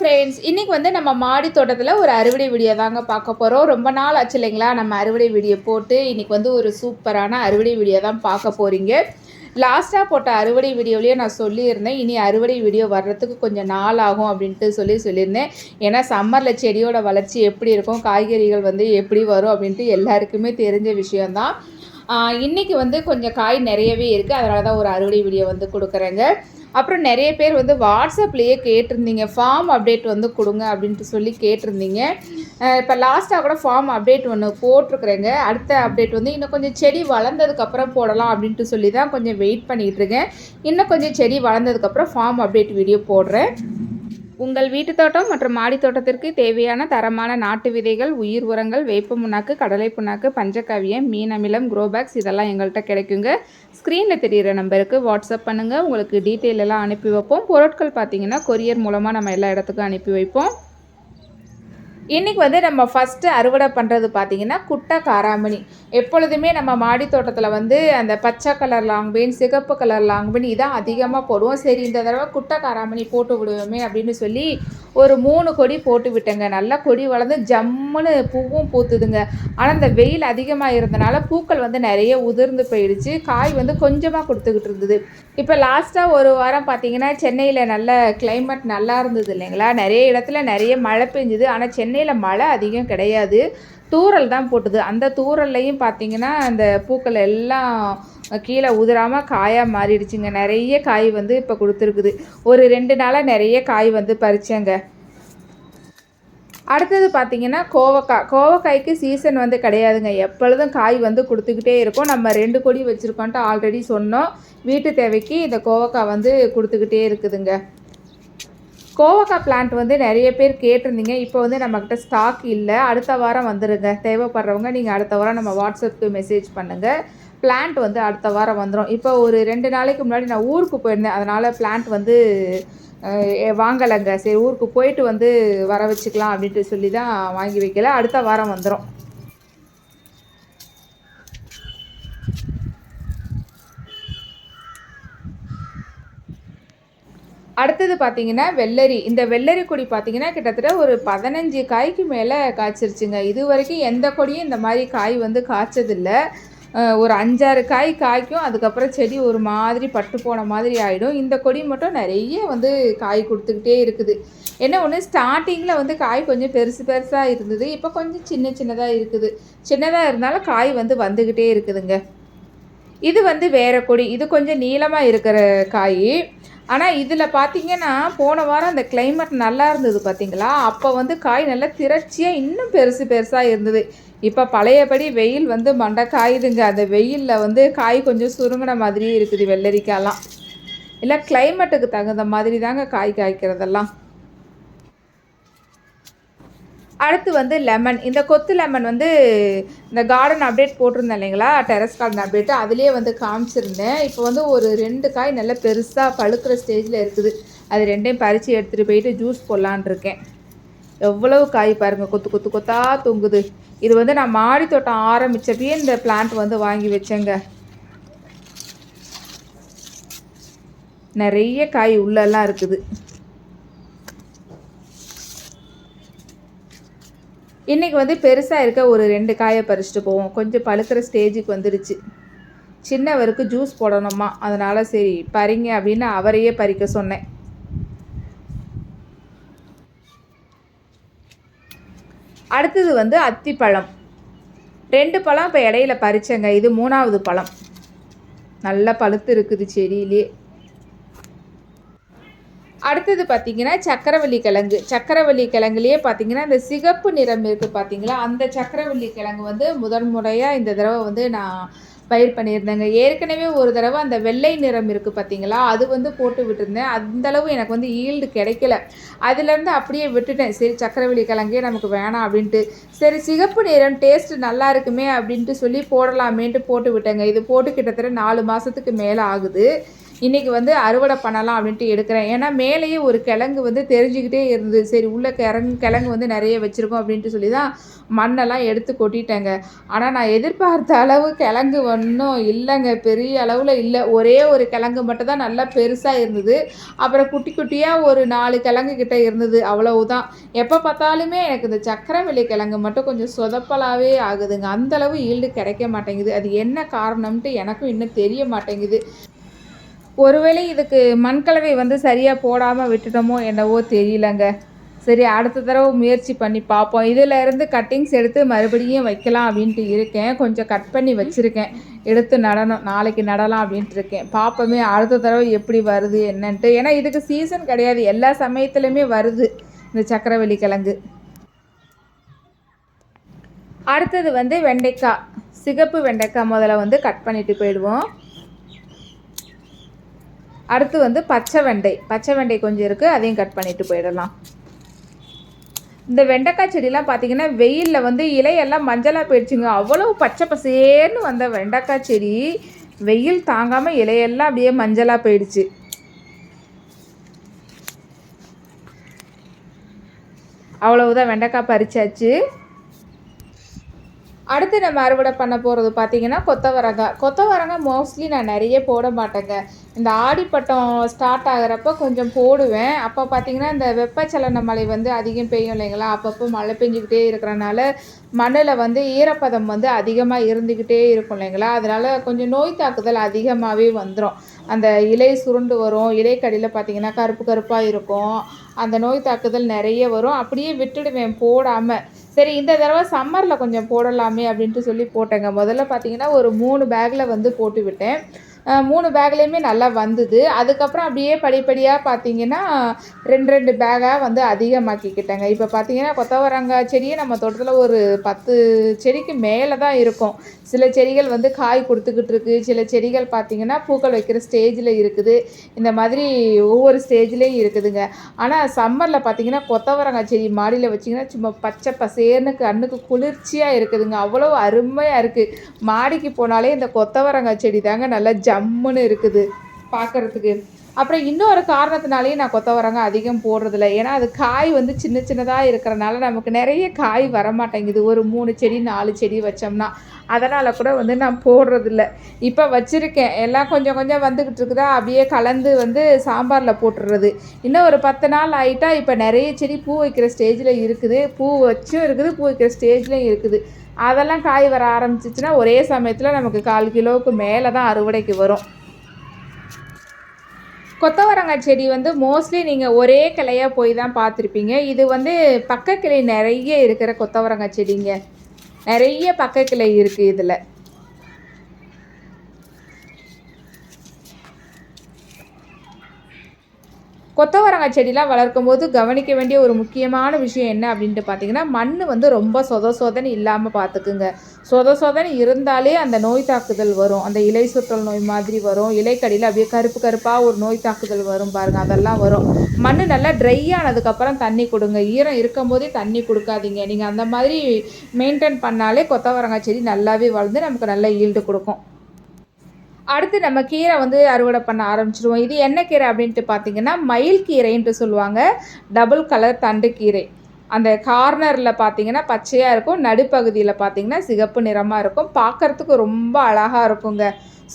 Friends இன்றைக்கி வந்து நம்ம மாடி தோட்டத்தில் ஒரு அறுவடை வீடியோ தாங்க பார்க்க போகிறோம் ரொம்ப நாள் ஆச்சு இல்லைங்களா? நம்ம அறுவடை வீடியோ போட்டு இன்றைக்கி வந்து ஒரு சூப்பரான அறுவடை வீடியோ தான் பார்க்க போகிறீங்க லாஸ்ட்டாக போட்ட அறுவடை வீடியோலேயே நான் சொல்லியிருந்தேன். இனி அறுவடை வீடியோ வர்றதுக்கு கொஞ்சம் நாள் ஆகும் அப்படின்ட்டு சொல்லி சொல்லியிருந்தேன். ஏன்னா சம்மரில் செடியோட வளர்ச்சி எப்படி இருக்கும்? காய்கறிகள் வந்து எப்படி வரும் அப்படின்ட்டு எல்லாருக்குமே தெரிஞ்ச விஷயந்தான் இன்றைக்கி வந்து கொஞ்சம் காய் நிறையவே இருக்குது அதனால தான் ஒரு அறுவடை வீடியோ வந்து கொடுக்குறேங்க. அப்புறம் நிறைய பேர் வந்து வாட்ஸ்அப்லேயே கேட்டிருந்தீங்க. ஃபார்ம் அப்டேட் வந்து கொடுங்க அப்படின்ட்டு சொல்லி கேட்டிருந்தீங்க. இப்போ லாஸ்ட்டாக கூட ஃபார்ம் அப்டேட் ஒன்று போட்டிருக்குறேங்க. அடுத்த அப்டேட் வந்து இன்னும் கொஞ்சம் செடி வளர்ந்ததுக்கப்புறம் போடலாம் அப்படின்ட்டு சொல்லி தான் கொஞ்சம் வெயிட் பண்ணிகிட்ருக்கேன் இன்னும் கொஞ்சம் செடி வளர்ந்ததுக்கப்புறம் ஃபார்ம் அப்டேட் வீடியோ போடுறேன். உங்கள் வீட்டு தோட்டம் மற்றும் மாடி தோட்டத்திற்கு தேவையான தரமான நாட்டு விதைகள் உயிர் உரங்கள் வேப்ப புண்ணாக்கு கடலை புண்ணாக்கு பஞ்சக்காவியம் மீன் அமிலம் குரோபேக்ஸ் இதெல்லாம் எங்கள்கிட்ட கிடைக்குங்க. ஸ்க்ரீனில் தெரிகிற நம்பருக்கு வாட்ஸ்அப் பண்ணுங்கள் உங்களுக்கு டீட்டெயில் எல்லாம் அனுப்பி வைப்போம். பொருட்கள் பார்த்தீங்கன்னா கொரியர் மூலமாக நம்ம எல்லா இடத்துக்கும் அனுப்பி வைப்போம். இன்றைக்கி வந்து நம்ம ஃபஸ்ட்டு அறுவடை பண்ணுறது பார்த்திங்கன்னா குட்டை காராமணி. எப்பொழுதுமே நம்ம மாடி தோட்டத்தில் வந்து அந்த பச்சை கலர் லாங்பீன் சிகப்பு கலர் லாங்பீன் இதான் அதிகமாக போடுவோம். சரி இந்த தடவை குட்டை காராமணி போட்டு விடுவோமே அப்படின்னு சொல்லி ஒரு மூணு கொடி போட்டு விட்டேங்க. நல்லா கொடி வளர்ந்து ஜம்முன்னு பூவும் பூத்துதுங்க. ஆனால் இந்த வெயில் அதிகமாக இருந்தனால பூக்கள் வந்து நிறைய உதிர்ந்து போயிடுச்சு. காய் வந்து கொஞ்சமாக கொடுத்துக்கிட்டு இருந்தது. இப்போ லாஸ்ட்டாக ஒரு வாரம் பார்த்தீங்கன்னா சென்னையில் நல்ல கிளைமேட் நல்லா இருந்தது இல்லைங்களா? நிறைய இடத்துல நிறைய மழை பெஞ்சுது. ஆனால் சென்னை சென்னையில் மழை அதிகம் கிடையாது. தூரல் தான் போட்டுது. அந்த தூரல்லையும் பார்த்தீங்கன்னா அந்த பூக்கள் எல்லாம் கீழே உதிராமல் காயாக மாறிடுச்சுங்க. நிறைய காய் வந்து இப்போ கொடுத்துருக்குது. ஒரு ரெண்டு நாளாக நிறைய காய் வந்து பறிச்சேங்க. அடுத்தது பார்த்திங்கன்னா கோவக்காய். கோவக்காய்க்கு சீசன் வந்து கிடையாதுங்க. எப்பொழுதும் காய் வந்து கொடுத்துக்கிட்டே இருக்கும். நம்ம ரெண்டு கொடி வச்சுருக்கோன்ட்டு ஆல்ரெடி சொன்னோம். வீட்டு தேவைக்கு இந்த கோவக்காய் வந்து கொடுத்துக்கிட்டே இருக்குதுங்க. கோவக்காய் பிளான்ட் வந்து நிறைய பேர் கேட்டிருந்தீங்க. இப்போ வந்து நம்மக்கிட்ட ஸ்டாக் இல்லை. அடுத்த வாரம் வந்துடுங்க தேவைப்படுறவங்க நீங்கள் அடுத்த வாரம் நம்ம வாட்ஸ்அப்புக்கு மெசேஜ் பண்ணுங்கள் பிளான்ட் வந்து அடுத்த வாரம் வந்துடும் இப்போ ஒரு ரெண்டு நாளைக்கு முன்னாடி நான் ஊருக்கு போயிருந்தேன். அதனால் பிளான்ட் வந்து வாங்கலைங்க. சரி ஊருக்கு போயிட்டு வந்து வர வச்சுக்கலாம் அப்படின்ட்டு சொல்லி தான் வாங்கி வைக்கல. அடுத்த வாரம் வந்துடும் அடுத்தது பார்த்தீங்கன்னா வெள்ளரி. இந்த வெள்ளரி கொடி பார்த்தீங்கன்னா கிட்டத்தட்ட ஒரு பதினஞ்சு காய்க்கு மேலே காய்ச்சிருச்சுங்க. இது வரைக்கும் எந்த கொடியும் இந்த மாதிரி காய் வந்து காய்ச்சதில்லை. ஒரு அஞ்சாறு காய் காய்க்கும். அதுக்கப்புறம் செடி ஒரு மாதிரி பட்டு போன மாதிரி ஆகிடும் இந்த கொடி மட்டும் நிறைய வந்து காய் கொடுத்துக்கிட்டே இருக்குது. என்ன ஒன்று ஸ்டார்டிங்கில் வந்து காய் கொஞ்சம் பெருசு பெருசாக இருந்தது. இப்போ கொஞ்சம் சின்ன சின்னதாக இருக்குது. சின்னதாக இருந்தாலும் காய் வந்து வந்துக்கிட்டே இருக்குதுங்க. இது வந்து வேறு கொடி. இது கொஞ்சம் நீளமாக இருக்கிற காய். ஆனால் இதில் பார்த்தீங்கன்னா போன வாரம் அந்த கிளைமேட் நல்லா இருந்தது பார்த்தீங்களா அப்போ வந்து காய் நல்லா திரட்சியாக இன்னும் பெருசு பெருசாக இருந்தது. இப்போ பழையபடி வெயில் வந்து மண்டை காயுதுங்க. அந்த வெயிலில் வந்து காய் கொஞ்சம் சுருங்கின மாதிரியே இருக்குது வெள்ளரிக்காயெல்லாம் இல்லை கிளைமேட்டுக்கு தகுந்த மாதிரி தாங்க காய் காய்க்கிறதெல்லாம். அடுத்து வந்து லெமன் இந்த கொத்து லெமன் வந்து இந்த கார்டன் அப்டேட் போட்டிருந்தேன் இல்லைங்களா? டெரஸ் கார்டன் அப்டேட் அதுலேயே வந்து காமிச்சிருந்தேன். இப்போ வந்து ஒரு ரெண்டு காய் நல்லா பெருசாக பழுக்கிற ஸ்டேஜில் இருக்குது. அது ரெண்டையும் பறித்து எடுத்துகிட்டு போயிட்டு ஜூஸ் போடலான் இருக்கேன். எவ்வளவு காய் பாருங்கள் கொத்து கொத்து கொத்தாக தொங்குது. இது வந்து நான் மாடி தோட்டம் ஆரம்பித்தப்பயே இந்த பிளான்ட் வந்து வாங்கி வச்சேங்க. நிறைய காய் உள்ளெல்லாம் இருக்குது. இன்றைக்கி வந்து பெருசாக இருக்க ஒரு ரெண்டு காயை பறிச்சுட்டு போவோம். கொஞ்சம் பழுக்கிற ஸ்டேஜுக்கு வந்துடுச்சு சின்னவருக்கு ஜூஸ் போடணுமா? அதனால் சரி பறிங்க அப்படின்னு அவரையே பறிக்க சொன்னேன். அடுத்தது வந்து அத்திப்பழம் ரெண்டு பழம் இப்போ இடையில பறிச்சேங்க. இது மூணாவது பழம். நல்லா பழுத்து இருக்குது செடியிலே. அடுத்தது பார்த்திங்கன்னா சக்கரவள்ளி கிழங்கு. சக்கரவள்ளி கிழங்குலேயே பார்த்தீங்கன்னா இந்த சிகப்பு நிறம் இருக்குது பார்த்தீங்களா அந்த சக்கரவள்ளி கிழங்கு வந்து முதன்முறையாக இந்த தடவை வந்து நான் பயிர் பண்ணியிருந்தேங்க. ஏற்கனவே ஒரு தடவை அந்த வெள்ளை நிறம் இருக்குது பார்த்தீங்களா அது வந்து போட்டு விட்டுருந்தேன். அந்தளவு எனக்கு வந்து ஈல்டு கிடைக்கல. அதுலேருந்து அப்படியே விட்டுட்டேன். சரி சக்கரவள்ளி கிழங்கே நமக்கு வேணாம் அப்படின்ட்டு. சரி சிகப்பு நிறம் டேஸ்ட் நல்லா இருக்குமே அப்படின்ட்டு சொல்லி போடலாமேன்ட்டு போட்டு விட்டேங்க. இது போட்டு கிட்டத்தட்ட நாலு மாதத்துக்கு மேலே ஆகுது. இன்றைக்கி வந்து அறுவடை பண்ணலாம் அப்படின்ட்டு எடுக்கிறேன். ஏன்னா மேலேயே ஒரு கிழங்கு வந்து தெரிஞ்சுக்கிட்டே இருந்தது. சரி உள்ள கிழங்கு கிழங்கு வந்து நிறைய வச்சுருக்கோம் அப்படின்ட்டு சொல்லி தான் மண்ணெல்லாம் எடுத்து கொட்டிட்டேங்க. ஆனால் நான் எதிர்பார்த்த அளவு கிழங்கு ஒன்றும் இல்லைங்க. பெரிய அளவில் இல்லை. ஒரே ஒரு கிழங்கு மட்டும் தான் நல்லா பெருசாக இருந்தது. அப்புறம் குட்டி குட்டியாக ஒரு நாலு கிழங்கு கிட்டே இருந்தது. அவ்வளவுதான். எப்போ பார்த்தாலுமே எனக்கு இந்த சக்கரவெளி கிழங்கு மட்டும் கொஞ்சம் சொதப்பலாகவே ஆகுதுங்க. அந்தளவு ஈல்டு கிடைக்க மாட்டேங்குது. அது என்ன காரணம்ட்டு எனக்கும் இன்னும் தெரிய மாட்டேங்குது. ஒருவேளை இதுக்கு மண்கலவை வந்து சரியாக போடாமல் விட்டுட்டோமோ என்னவோ தெரியலங்க. சரி அடுத்த தடவை முயற்சி பண்ணி பார்ப்போம். இதிலேருந்து கட்டிங்ஸ் எடுத்து மறுபடியும் வைக்கலாம் அப்படின்ட்டு இருக்கேன். கொஞ்சம் கட் பண்ணி வச்சுருக்கேன். எடுத்து நடணும் நாளைக்கு நடலாம் அப்படின்ட்டு இருக்கேன். பார்ப்போமே அடுத்த தடவை எப்படி வருது என்னன்ட்டு. ஏன்னா இதுக்கு சீசன் கிடையாது. எல்லா சமயத்துலையுமே வருது இந்த சக்கரவள்ளி கிழங்கு. அடுத்தது வந்து வெண்டைக்காய். சிகப்பு வெண்டைக்காய் முதல்ல வந்து கட் பண்ணிட்டு போயிடுவோம். அடுத்து வந்து பச்சை வெண்டை. பச்சை வெண்டை கொஞ்சம் இருக்குது அதையும் கட் பண்ணிட்டு போயிடலாம். இந்த வெண்டைக்காய் செடிலாம் பார்த்தீங்கன்னா வெயிலில் வந்து இலையெல்லாம் மஞ்சளாக போயிடுச்சுங்க. அவ்வளோ பச்சை பசேர்னு வந்த வெண்டைக்காய் செடி வெயில் தாங்காமல் இலையெல்லாம் அப்படியே மஞ்சளாக போயிடுச்சு. அவ்வளவுதான் வெண்டைக்காய் பறிச்சாச்சு. அடுத்து நம்ம அறுவடை பண்ண போகிறது பார்த்தீங்கன்னா கொத்தவரங்காய் கொத்தவரங்காய் மோஸ்ட்லி நான் நிறைய போட மாட்டேங்க. இந்த ஆடிப்பட்டம் ஸ்டார்ட் ஆகிறப்ப கொஞ்சம் போடுவேன். அப்போ பார்த்தீங்கன்னா இந்த வெப்பச்சலன மழை வந்து அதிகம் பெய்யும் இல்லைங்களா? அப்பப்போ மழை பெஞ்சிக்கிட்டே இருக்கிறனால மண்ணில் வந்து ஈரப்பதம் வந்து அதிகமாக இருந்துக்கிட்டே இருக்கும் இல்லைங்களா? அதனால் கொஞ்சம் நோய் தாக்குதல் அதிகமாகவே வந்துடும் அந்த இலை சுருண்டு வரும். இலைக்கடியில் பார்த்தீங்கன்னா கருப்பு கருப்பாக இருக்கும். அந்த நோய் தாக்குதல் நிறைய வரும். அப்படியே விட்டுடுவேன் போடாமல் சரி இந்த தடவை சம்மரில் கொஞ்சம் போடலாமே அப்படின்ட்டு சொல்லி போட்டேங்க. முதல்ல பார்த்தீங்கன்னா ஒரு மூணு பேக்கில் வந்து போட்டு விட்டேன். மூணு பேக்லேயுமே நல்லா வந்தது. அதுக்கப்புறம் அப்படியே படிப்படியாக பார்த்தீங்கன்னா ரெண்டு ரெண்டு பேக்காக வந்து அதிகமாக்கிக்கிட்டேங்க. இப்போ பார்த்தீங்கன்னா கொத்தவரங்காய் செடியே நம்ம தோட்டத்தில் ஒரு பத்து செடிக்கு மேலே தான் இருக்கும். சில செடிகள் வந்து காய் கொடுத்துக்கிட்டு இருக்கு. சில செடிகள் பார்த்திங்கன்னா பூக்கள் வைக்கிற ஸ்டேஜில் இருக்குது. இந்த மாதிரி ஒவ்வொரு ஸ்டேஜ்லேயும் இருக்குதுங்க. ஆனால் சம்மரில் பார்த்திங்கன்னா கொத்தவரங்காய் செடி மாடியில் வச்சிங்கன்னா சும்மா பச்சை பசேர்னு கண்ணுக்கு குளிர்ச்சியாக இருக்குதுங்க. அவ்வளோ அருமையாக இருக்குது மாடிக்கு போனாலே இந்த கொத்தவரங்காய் செடி தாங்க நல்லா ஜம்முன்னு இருக்குது. பார்க்குறதுக்கு அப்புறம் இன்னொரு காரணத்தினாலேயும் நான் கொத்தவரங்காய் அதிகம் போடுறதில்ல. ஏன்னா அது காய் வந்து சின்ன சின்னதாக இருக்கிறனால நமக்கு நிறைய காய் வரமாட்டேங்குது. ஒரு மூணு செடி நாலு செடி வச்சோம்னா. அதனால் கூட வந்து நான் போடுறதில்ல. இப்போ வச்சுருக்கேன். எல்லாம் கொஞ்சம் கொஞ்சம் வந்துக்கிட்டு இருக்குதா? அப்படியே கலந்து வந்து சாம்பாரில் போட்டுடுறது இன்னும் ஒரு பத்து நாள் ஆகிட்டா இப்போ நிறைய செடி பூ வைக்கிற ஸ்டேஜில் இருக்குது. பூ வச்சும் இருக்குது பூ வைக்கிற ஸ்டேஜ்லேயும் இருக்குது. அதெல்லாம் காய் வர ஆரம்பிச்சிச்சுன்னா ஒரே சமயத்தில் நமக்கு கால் கிலோவுக்கு மேலே தான் அறுவடைக்கு வரும். கொத்தவரங்காய் செடி வந்து மோஸ்ட்லி நீங்கள் ஒரே கிளையாக போய் தான் பார்த்துருப்பீங்க. இது வந்து பக்க கிளை நிறைய இருக்கிற கொத்தவரங்காய் செடிங்க. நிறைய பக்க கிளை இருக்குது இதில். கொத்தவரங்காய் செடிலாம் வளர்க்கும் போது கவனிக்க வேண்டிய ஒரு முக்கியமான விஷயம் என்ன அப்படின்ட்டு பார்த்தீங்கன்னா மண் வந்து ரொம்ப சொத சொதன்னு இல்லாமல் பார்த்துக்குங்க. சொத சொதன்னு இருந்தாலே அந்த நோய் தாக்குதல் வரும். அந்த இலை சுற்றல் நோய் மாதிரி வரும். இலைக்கடியில் அப்படியே கருப்பு கருப்பாக ஒரு நோய் தாக்குதல் வரும் பாருங்கள் அதெல்லாம் வரும். மண் நல்லா ட்ரை ஆனதுக்கப்புறம் தண்ணி கொடுங்க. ஈரம் இருக்கும் போதே தண்ணி கொடுக்காதீங்க. நீங்கள் அந்த மாதிரி மெயின்டைன் பண்ணாலே கொத்தவரங்காய் செடி நல்லாவே வளர்ந்து நமக்கு நல்ல ஈல்டு கொடுக்கும். அடுத்து நம்ம கீரை வந்து அறுவடை பண்ண ஆரம்பிச்சிடுவோம் இது என்ன கீரை அப்படின்ட்டு பார்த்தீங்கன்னா மயில் கீரைன்ட்டு சொல்லுவாங்க. டபுள் கலர் தண்டு கீரை. அந்த கார்னரில் பார்த்தீங்கன்னா பச்சையாக இருக்கும் நடுப்பகுதியில் பார்த்தீங்கன்னா சிகப்பு நிறமாக இருக்கும். பார்க்குறதுக்கு ரொம்ப அழகாக இருக்குங்க.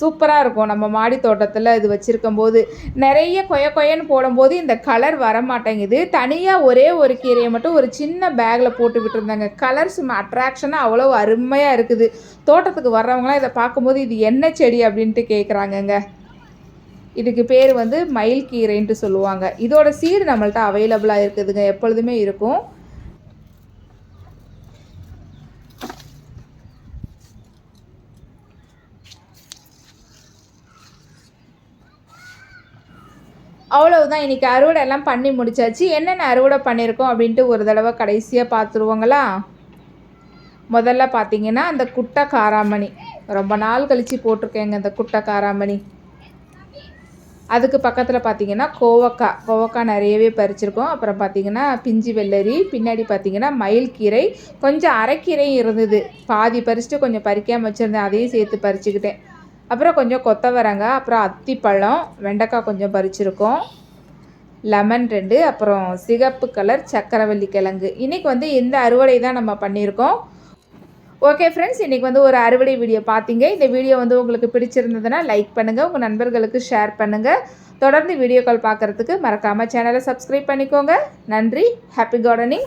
சூப்பராக இருக்கும். நம்ம மாடி தோட்டத்தில் இது வச்சுருக்கும் போது நிறைய கொய கொயன்னு போடும்போது இந்த கலர் வர மாட்டேங்குது தனியாக ஒரே ஒரு கீரையை மட்டும் ஒரு சின்ன பேக்கில் போட்டு விட்டுருந்தாங்க. கலர் சும்மா அட்ராக்ஷனாக அவ்வளோ அருமையாக இருக்குது. தோட்டத்துக்கு வர்றவங்களாம் இதை பார்க்கும்போது இது என்ன செடி அப்படின்ட்டு கேட்குறாங்கங்க இதுக்கு பேர் வந்து மயில் கீரைன்ட்டு சொல்லுவாங்க. இதோட சீடு நம்மள்ட்ட அவைலபிளாக இருக்குதுங்க. எப்பொழுதுமே இருக்கும். அவ்வளவுதான் இன்றைக்கி அறுவடை எல்லாம் பண்ணி முடிச்சாச்சு. என்னென்ன அறுவடை பண்ணியிருக்கோம் அப்படின்ட்டு ஒரு தடவை கடைசியாக பார்த்துருவோங்களா முதல்ல பார்த்தீங்கன்னா அந்த குட்டை காராமணி. ரொம்ப நாள் கழித்து போட்டிருக்கேங்க இந்த குட்டை காராமணி. அதுக்கு பக்கத்தில் பார்த்தீங்கன்னா கோவக்காய். கோவக்காய் நிறையவே பறிச்சிருக்கோம். அப்புறம் பார்த்தீங்கன்னா பிஞ்சு வெள்ளரி. பின்னாடி பார்த்தீங்கன்னா மயில்கீரை. கொஞ்சம் அரைக்கீரையும் இருந்தது. பாதி பறிச்சுட்டு கொஞ்சம் பறிக்காமல் வச்சுருந்தேன். அதையும் சேர்த்து பறிச்சுக்கிட்டேன். அப்புறம் கொஞ்சம் கொத்தவரங்க அப்புறம் அத்திப்பழம் வெண்டைக்காய் கொஞ்சம் பறிச்சிருக்கோம். லெமன் ரெண்டு அப்புறம் சிகப்பு கலர் சக்கரவள்ளி கிழங்கு. இன்றைக்கி வந்து இந்த அறுவடை தான் நம்ம பண்ணியிருக்கோம். ஓகே ஃப்ரெண்ட்ஸ் இன்றைக்கி வந்து ஒரு அறுவடை வீடியோ பார்த்தீங்க. இந்த வீடியோ வந்து உங்களுக்கு பிடிச்சிருந்ததுன்னா லைக் பண்ணுங்கள் உங்கள் நண்பர்களுக்கு ஷேர் பண்ணுங்கள் தொடர்ந்து வீடியோக்கள் பார்க்குறதுக்கு மறக்காமல் சேனலை சப்ஸ்கிரைப் பண்ணிக்கோங்க. நன்றி ஹாப்பி கார்டனிங்